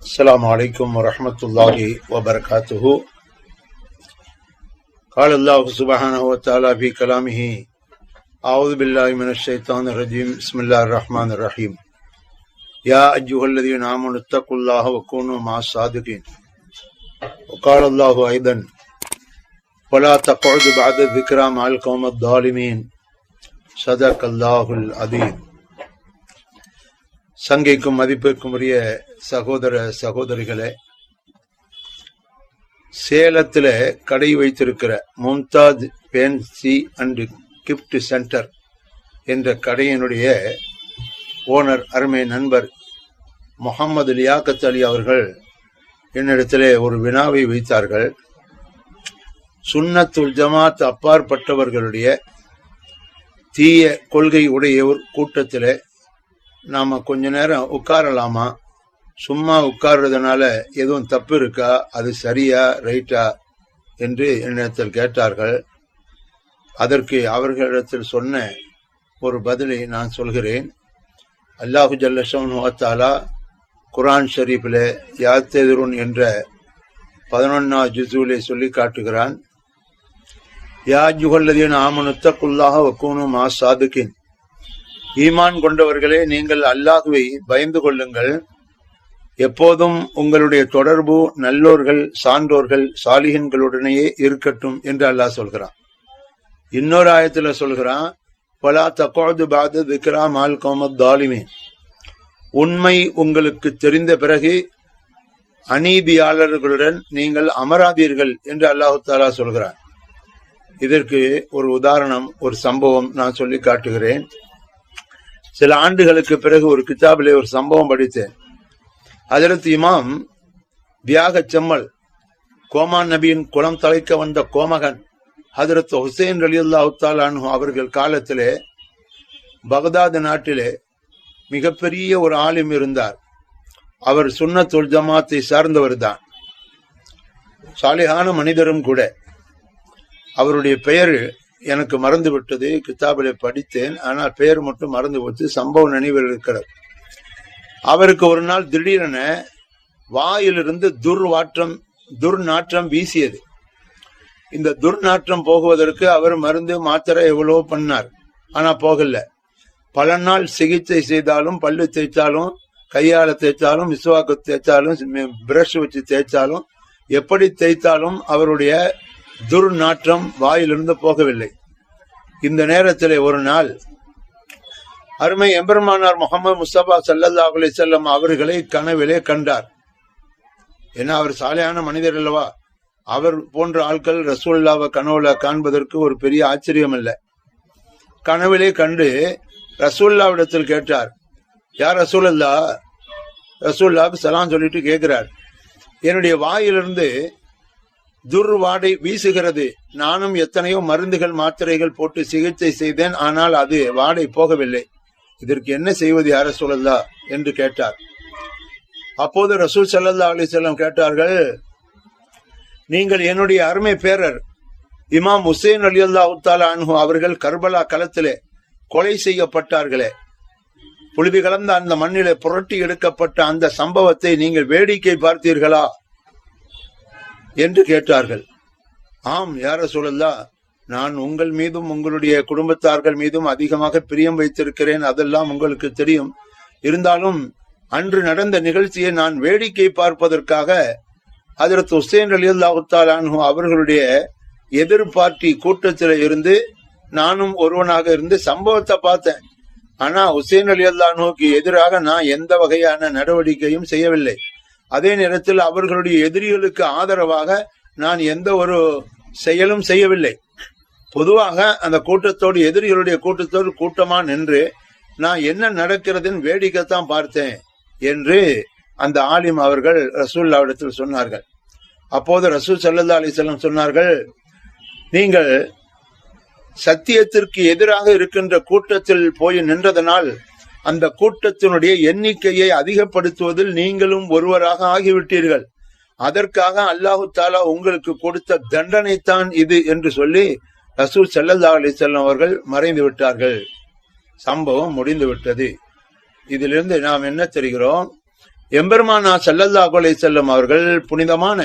السلام عليكم ورحمة الله وبركاته قال الله سبحانه وتعالى في كلامه أعوذ بالله من الشيطان الرجيم بسم الله الرحمن الرحيم يا أيها الذين آمنوا اتقوا الله وكونوا مع الصادقين وقال الله أيضا ولا تقعدوا بعد الذكرى مع القوم الظالمين صدق الله العظيم சங்கைக்கும் மதிப்பிற்கும் உரிய சகோதர சகோதரிகளே சேலத்துல கடை வைத்திருக்கிற Mumtaz fancy and gift centre என்ற கடையினுடைய ஓனர் அருமை நண்பர் முகமது லியாக்கத் அலி அவர்கள் என்னிடத்திலே ஒரு வினாவை வைத்தார்கள். சுன்னத்துல் ஜமாத் அப்பாற்பட்டவர்களுடைய தீய கொள்கை உடையோர் கூட்டத்தில் நாம கொஞ்ச நேரம் உட்காரலாமா? சும்மா உட்கார்றதுனால எதுவும் தப்பு இருக்கா? அது சரியா ரைட்டா? என்று என்னிடத்தில் கேட்டார்கள். அதற்கு அவர்களிடத்தில் சொன்ன ஒரு பதிலை நான் சொல்கிறேன். அல்லாஹு ஜல்லஷன் முகத்தாலா குரான் ஷரீஃபில் யாத்தெதிருன் என்ற பதினொன்னா ஜிசூலை சொல்லி காட்டுகிறான். யா ஜுகல்லதீன் ஆமனுத்தக்குள்ளாக வக்கூனும் ஆ சாதுக்கின் ஈமான் கொண்டவர்களே நீங்கள் அல்லாஹுவை பயந்து கொள்ளுங்கள். எப்போதும் உங்களுடைய தொடர்பு நல்லோர்கள் சான்றோர்கள் சாலிகன்களுடனேயே இருக்கட்டும் என்று அல்லாஹ் சொல்கிறான். இன்னொரு ஆயத்துல சொல்கிறான் பலா தக்கோது பாது விக்ரா மால் கோமத் தாலிமே உண்மை உங்களுக்கு தெரிந்த பிறகு அநீதியாளர்களுடன் நீங்கள் அமராதீர்கள் என்று அல்லாஹு தாலா சொல்கிறார் இதற்கு ஒரு உதாரணம் ஒரு சம்பவம் நான் சொல்லி காட்டுகிறேன். சில ஆண்டுகளுக்கு பிறகு ஒரு கிதாபிலே ஒரு சம்பவம் படித்தேன். அதற்கு இமாம் தியாக செம்மல் கோமான் நபியின் குளம் தலைக்க வந்த கோமகன் ஹதரத் ஹுசைன் அலி அல்லாஹாலு அவர்கள் காலத்திலே பகதாது நாட்டிலே மிகப்பெரிய ஒரு ஆலிம் இருந்தார். அவர் சுன்னத்துல் ஜமாத்தை சார்ந்தவர் தான். சாலிகான மனிதரும் கூட. அவருடைய பெயர் எனக்கு மறந்து விட்டது படித்தேன் ஆனால் பெயர் மட்டும் மறந்து போச்சு சம்பவம் நினைவில் இருக்கிறது. அவருக்கு ஒரு நாள் திடீரென வாயிலிருந்து துர்வாற்றம் துர்நாற்றம் வீசியது. இந்த துர்நாற்றம் போகுவதற்கு அவர் மருந்து மாத்திரை எவ்வளவோ பண்ணார். ஆனா போகல. பல நாள் சிகிச்சை செய்தாலும் பல்லு தேய்ச்சாலும் கையால தேய்ச்சாலும் விசுவாக்கு தேய்ச்சாலும் பிரஷ் வச்சு தேய்ச்சாலும் எப்படி தேய்த்தாலும் அவருடைய துர்நாற்றம் வாயிலிருந்து போகவில்லை. இந்த நேரத்தில் ஒரு நாள் அருமை எம்பெருமானார் முகமது முஸ்தபா சல்லல்லா அலி செல்லம் அவர்களை கனவிலே கண்டார். ஏன்னா அவர் சாலையான மனிதர் அல்லவா? அவர் போன்ற ஆட்கள் ரசூல்லாவை கனவுல காண்பதற்கு ஒரு பெரிய ஆச்சரியம் இல்லை கனவிலே கண்டு ரசூல்லாவிடத்தில் கேட்டார் யார் ரசூல்லா ரசூல்லாவுக்கு சலாம் சொல்லிட்டு கேட்கிறார் என்னுடைய வாயிலிருந்து துர்வாடை வீசுகிறது. நானும் எத்தனையோ மருந்துகள் மாத்திரைகள் போட்டு சிகிச்சை செய்தேன். ஆனால் அது வாடை போகவில்லை. இதற்கு என்ன செய்வது யார சொல்லல்லா என்று கேட்டார். அப்போது ரசூல் சல்லா அலிசல்லாம் கேட்டார்கள் நீங்கள் என்னுடைய அருமை பேரர் இமாம் ஹுசேன் அலி அல்லா உத்தாலா அன்ஹு அவர்கள் கர்பலா களத்திலே கொலை செய்யப்பட்டார்களே. புழுதி கலந்த அந்த மண்ணிலே புரட்டி எடுக்கப்பட்ட அந்த சம்பவத்தை நீங்கள் வேடிக்கை பார்த்தீர்களா? என்று கேட்டார்கள். ஆம் யார சூழல்லா? நான் உங்கள் மீதும் உங்களுடைய குடும்பத்தார்கள் மீதும் அதிகமாக பிரியம் வைத்திருக்கிறேன். அதெல்லாம் உங்களுக்கு தெரியும். இருந்தாலும் அன்று நடந்த நிகழ்ச்சியை நான் வேடிக்கை பார்ப்பதற்காக அதற்கு ஹுசேன் அலி அல்லாஹாலு அவர்களுடைய எதிர்பார்ட்டி கூட்டத்தில் இருந்து நானும் ஒருவனாக இருந்து சம்பவத்தை பார்த்தேன். ஆனா ஹுசேன் அலி அல்லானுக்கு எதிராக நான் எந்த வகையான நடவடிக்கையும் செய்யவில்லை. அதே நேரத்தில் அவர்களுடைய எதிரிகளுக்கு ஆதரவாக நான் எந்த ஒரு செயலும் செய்யவில்லை. பொதுவாக அந்த கூட்டத்தோடு எதிரிகளுடைய கூட்டத்தோடு கூட்டமா நின்று நான் என்ன நடக்கிறதுன்னு வேடிக்கைத்தான் பார்த்தேன் என்று அந்த ஆலிம் அவர்கள் ரசூல்லாவிடத்தில் சொன்னார்கள். அப்போது ரசூல் சல்லா அலிசல்லம் சொன்னார்கள் நீங்கள் சத்தியத்திற்கு எதிராக இருக்கின்ற கூட்டத்தில் போய் நின்றதனால் அந்த கூட்டத்தினுடைய எண்ணிக்கையை அதிகப்படுத்துவதில் நீங்களும் ஒருவராக ஆகிவிட்டீர்கள். அதற்காக அல்லாஹு தாலா உங்களுக்கு கொடுத்த தண்டனை தான் இது என்று சொல்லி ரசூல் செல்லல்லா அலி செல்லம் அவர்கள் மறைந்து விட்டார்கள். சம்பவம் முடிந்து விட்டது. இதிலிருந்து நாம் என்ன தெரிகிறோம்? எம்பெருமானா செல்லல்லா கொலை செல்லும் அவர்கள் புனிதமான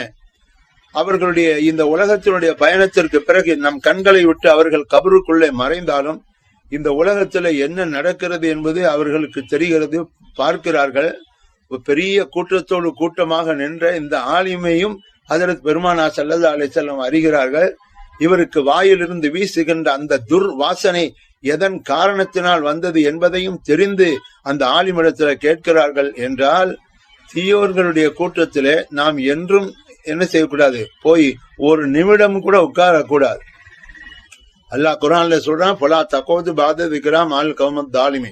அவர்களுடைய இந்த உலகத்தினுடைய பயணத்திற்கு பிறகு நம் கண்களை விட்டு அவர்கள் கபருக்குள்ளே மறைந்தாலும் இந்த உலகத்துல என்ன நடக்கிறது என்பது அவர்களுக்கு தெரிகிறது பார்க்கிறார்கள். பெரிய கூட்டத்தோடு கூட்டமாக நின்ற இந்த ஆலிமையும் அதற்கு பெருமானா சல்லல்லா அலிசல்லம் அறிகிறார்கள். இவருக்கு வாயிலிருந்து வீசுகின்ற அந்த துர் வாசனை எதன் காரணத்தினால் வந்தது என்பதையும் தெரிந்து அந்த ஆலிமிடத்துல கேட்கிறார்கள் என்றால் தீயோர்களுடைய கூட்டத்திலே நாம் என்றும் என்ன செய்யக்கூடாது? போய் ஒரு நிமிடம் கூட உட்காரக்கூடாது. அல்லாஹ் குரான்ல சொல்றான் பலா தக்கோது பாத விக்ராம் ஆல் கவுமத் தாலிமி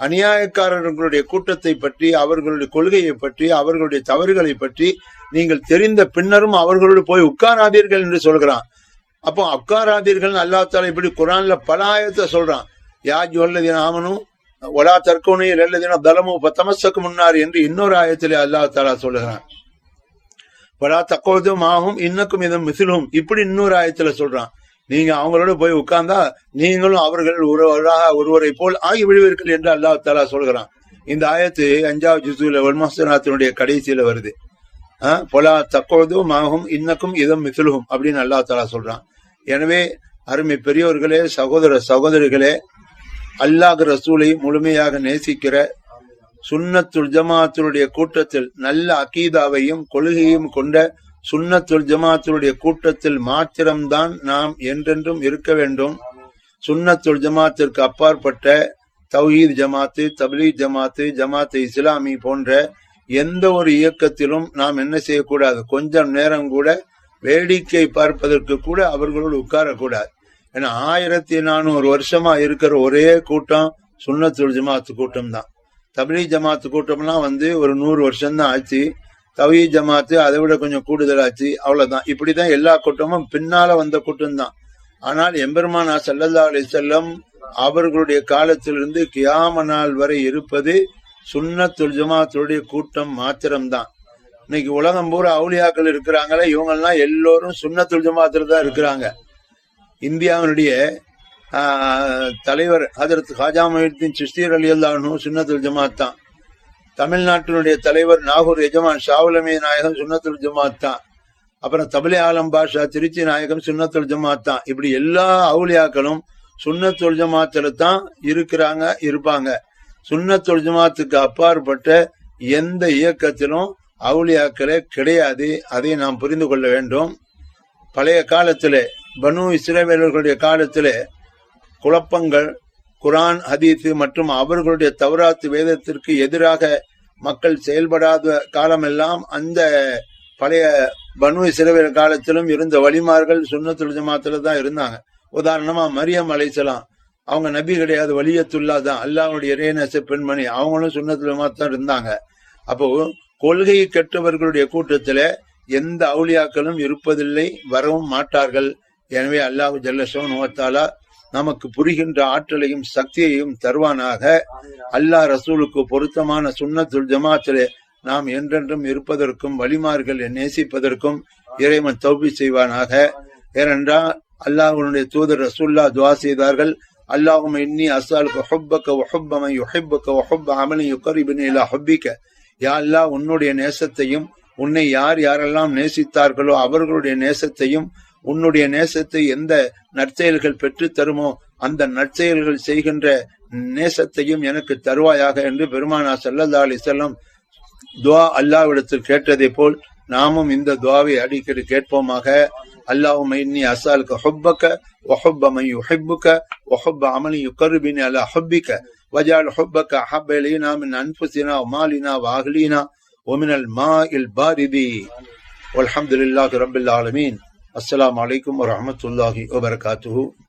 அநியாயக்காரர்களுடைய கூட்டத்தை பற்றி அவர்களுடைய கொள்கையை பற்றி அவர்களுடைய தவறுகளை பற்றி நீங்கள் தெரிந்த பின்னரும் அவர்களோடு போய் உட்காராதீர்கள் என்று சொல்கிறான். அப்போ உட்காராதீர்கள் அல்லா இப்படி குரான்ல பல ஆயத்தை சொல்றான். யாஜ் வல்லதின ஆமனும் ஒலா தற்கோனை நல்லதின தலமும் பத்தமசக்கு முன்னார் என்று இன்னொரு ஆயத்திலே அல்லாத்தாலா சொல்லுகிறான். பலா தக்கோதும் ஆகும் இன்னக்கும் இதம் மிசிலும் இப்படி இன்னொரு ஆயத்துல சொல்றான். நீங்க அவங்களோட போய் உட்கார்ந்தா நீங்களும் அவர்கள் ஒருவராக ஒருவரை போல் ஆகி விடுவீர்கள் என்று அல்லாஹ் தாலா சொல்கிறான் இந்த ஆயத்து அஞ்சாவது ஜிசுல வன்மாசனாத்தினுடைய கடைசியில வருது. பொலா தக்கோதும் ஆகும் இன்னக்கும் இதம் மிசிலும் அப்படின்னு அல்லா தாலா சொல்றான். எனவே அருமை பெரியோர்களே சகோதர சகோதரிகளே அல்லாஹ் ரசூலை முழுமையாக நேசிக்கிற சுன்னத்துல் ஜமாத்துடைய கூட்டத்தில் நல்ல அகீதாவையும் கொள்கையும் கொண்ட சுன்னத்துல் ஜமாத்துடைய கூட்டத்தில் மாத்திரம்தான் நாம் என்றென்றும் இருக்க வேண்டும். சுன்னத்துல் ஜமாத்திற்கு அப்பாற்பட்ட தௌஹீத் ஜமாத்து தப்லீத் ஜமாத்து ஜமாத்து இஸ்லாமி போன்ற எந்த ஒரு இயக்கத்திலும் நாம் என்ன செய்யக்கூடாது? கொஞ்சம் நேரம் கூட வேடிக்கை பார்ப்பதற்கு கூட அவர்களோடு உட்காரக்கூடாது. ஏன்னா ஆயிரத்தி நானூறு வருஷமா இருக்கிற ஒரே கூட்டம் சுண்ணத்துல் ஜமாத்து கூட்டம் தான் தபிலி ஜமாத்து கூட்டம்லாம் வந்து ஒரு நூறு வருஷம்தான் ஆச்சு. தவி ஜமாத்து அதை விட கொஞ்சம் கூடுதலாச்சு. அவ்வளவுதான். இப்படிதான் எல்லா கூட்டமும் பின்னால வந்த கூட்டம் தான் ஆனால் எம்பெருமானா சல்லல்லா அலி செல்லம் அவர்களுடைய காலத்திலிருந்து கியாம நாள் வரை இருப்பது சுண்ணத்துல் ஜமாத்துடைய கூட்டம் மாத்திரம்தான். இன்னைக்கு உலகம் பூரா அவுளியாக்கள் இருக்கிறாங்களே இவங்கெல்லாம் எல்லோரும் சுண்ணத்துல் ஜமாத்துல தான் இருக்கிறாங்க. இந்தியாவினுடைய தலைவர் ஹதரத் ஹாஜா மொஹித்தின் சிஸ்தீர் அலி அல்லானும் சுண்ணத்துல் ஜமாத் தான். தமிழ்நாட்டினுடைய தலைவர் நாகூர் எஜமான் ஷாவுலமே நாயகம் சுண்ணத்துல் ஜமாத் தான். அப்புறம் தபிலே ஆலம் பாஷா திருச்சி நாயகம் சுண்ணத்துல் ஜமாத் தான். இப்படி எல்லா அவுளியாக்களும் சுண்ணத்துல் ஜமாத்துல தான் இருக்கிறாங்க இருப்பாங்க. சுண்ணத்துல் ஜமாத்துக்கு அப்பாற்பட்ட எந்த இயக்கத்திலும் அவுளியாக்களே கிடையாது. அதை நாம் புரிந்து கொள்ள வேண்டும். பழைய காலத்திலே பனு இஸ்ரேவேலர்களுடைய காலத்திலே குழப்பங்கள் குரான் ஹதீத்து மற்றும் அவர்களுடைய தவறாத்து வேதத்திற்கு எதிராக மக்கள் செயல்படாத காலமெல்லாம் அந்த பழைய பனு இஸ்ரேவேல் காலத்திலும் இருந்த வழிமார்கள் சுண்ணத்துல் ஜமாத்துல தான் இருந்தாங்க. உதாரணமா மரியம் அலைசலாம் அவங்க நபி கிடையாது வலியத்துல்லா தான் அல்லாவுடைய இறைநச பெண்மணி அவங்களும் சுண்ணத்துல தான் இருந்தாங்க. அப்போ கொள்கை கெட்டவர்களுடைய கூட்டத்தில் எந்த அவுளியாக்களும் இருப்பதில்லை வரவும் மாட்டார்கள். எனவே அல்லாஹு ஜல்லசோன் நுவத்தாலா நமக்கு புரிகின்ற ஆற்றலையும் சக்தியையும் தருவானாக. அல்லாஹ் ரசூலுக்கு பொருத்தமான சுண்ணத்துல் ஜமாத்திலே நாம் என்றென்றும் இருப்பதற்கும் வழிமார்கள் நேசிப்பதற்கும் இறைவன் தௌபி செய்வானாக. ஏனென்றால் அல்லாஹனுடைய தூதர் ரசூல்லா துவா செய்தார்கள். அல்லாஹும் இன்னி அசாலுக்கு ஹொப்பக்க ஒஹப்பமை யுஹிப்புக்க ஒஹப்ப அமலி யுக்கரிபின் இல்லா ஹொப்பிக்க. யா அல்லா உன்னுடைய நேசத்தையும் உன்னை யார் யாரெல்லாம் நேசித்தார்களோ அவர்களுடைய நேசத்தையும் உன்னுடைய நேசத்தை எந்த நற்செயல்கள் பெற்று தருமோ அந்த நற்செயல்கள் செய்கின்ற நேசத்தையும் எனக்கு தருவாயாக என்று பெருமானா சல்லல்லா அலி செல்லம் துவா அல்லாவிடத்தில் கேட்டதை போல் நாமும் இந்த துவாவை அடிக்கடி கேட்போமாக. اللهم إني أسألك حبك وحب من يحبك وحب عمل يقربني على حبك. وجعل حبك أحب إلينا من أنفسنا ومالنا وأهلنا ومن الماء البارد. والحمد لله رب العالمين. السلام عليكم ورحمة الله وبركاته.